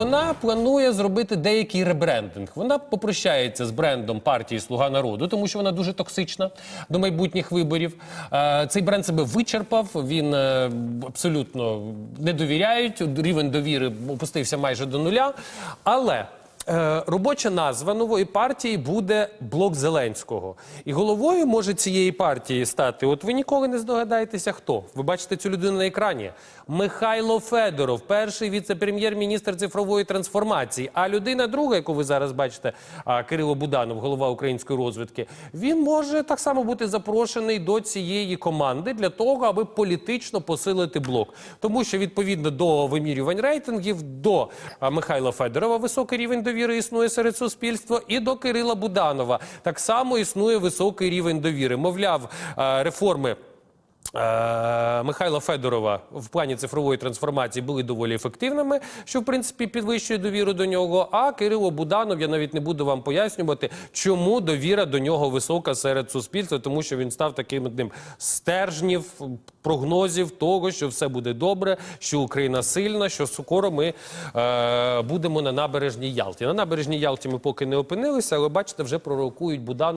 Вона планує зробити деякий ребрендинг. Вона попрощається з брендом партії Слуга народу, тому що вона дуже токсична до майбутніх виборів. Е, Цей бренд себе вичерпав. Він е, абсолютно не довіряють. Рівень довіри опустився майже до нуля. Але робоча назва нової партії буде блок Зеленського. І головою може цієї партії стати. От ви ніколи не здогадаєтеся, хто. Ви бачите цю людину на екрані. Михайло Федоров, перший віце-прем'єр-міністр цифрової трансформації. А людина друга, яку ви зараз бачите, Кирило Буданов, голова української розвідки, він може так само бути запрошений до цієї команди для того, аби політично посилити блок. Тому що відповідно до вимірювань рейтингів до Михайла Федорова високий рівень довіри існує серед суспільства, і до Кирила Буданова так само існує високий рівень довіри. Мовляв, реформи. Е, Михайла Федорова в плані цифрової трансформації були доволі ефективними, що в принципі підвищує довіру до нього. А Кирило Буданов, я навіть не буду вам пояснювати, чому довіра до нього висока серед суспільства, тому що він став таким одним стержнів, прогнозів того, що все буде добре, що Україна сильна, що скоро ми е, будемо на набережній Ялті. На набережній Ялті ми поки не опинилися, але бачите, вже пророкують Буданов.